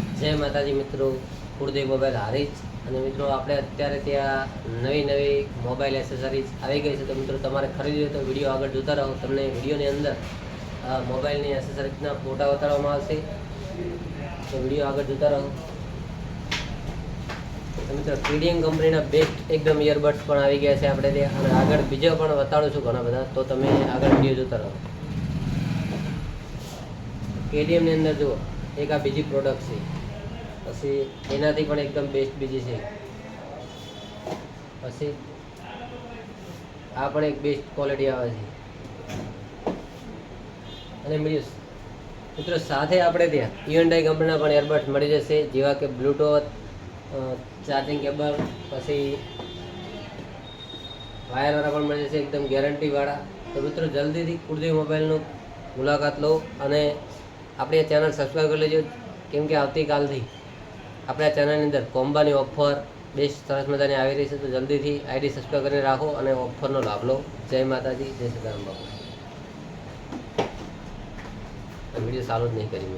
જય માતાજી મિત્રો, કુળદેવ મોબાઈલ હારીજ અને મિત્રો, આપણે અત્યારે ત્યાં નવી નવી મોબાઈલ એસેસરીઝ આવી ગઈ છે. તો મિત્રો, તમારે ખરીદવી હોય તો વીડિયો આગળ જોતા રહો. તમને વિડીયોની અંદર મોબાઈલની એસેસરીઝના ફોટા બતાડવામાં આવશે. તો વીડિયો આગળ જોતા રહો. મિત્રો કેડીએમ કંપનીના બેસ્ટ એકદમ ઇયરબડ્સ પણ આવી ગયા છે આપણે ત્યાં. અને આગળ બીજા પણ બતાડું છું ઘણા બધા. તો તમે આગળ વીડિયો જોતા રહો. કેડીએમની અંદર જુઓ. એક આ બીજી પ્રોડક્ટ છે. પછી એનાથી પણ એકદમ બેસ્ટ બીજી છે. પછી આ પણ એક બેસ્ટ ક્વોલિટી આવે છે. અને બીજું મિત્રો સાથે આપણે ત્યાં યુએનડાઈ કંપનીના પણ એરબડ્સ મળી જશે, જેવા કે બ્લૂટૂથ ચાર્જિંગ કેબલ પછી વાયરવાળા પણ મળી જશે, એકદમ ગેરંટીવાળા તો મિત્રો જલ્દીથી કુર્દી મોબાઈલનું મુલાકાત લો અને આપણી ચેનલ સબસ્ક્રાઈબ કરી લેજો. કેમ કે આવતીકાલથી આપણે આ ચેનલની અંદર કોમ્બાની ઓફર બેસ્ટ સરસ મજાની આવી રહી છે. તો જલ્દીથી આઈડી સબસ્ક્રાઈબ કરીને રાખો અને ઓફરનો લાભ લો. જય માતાજી, જય સીતારામ બાપુ. વીડિયો સારો જ નહીં કરી મેં.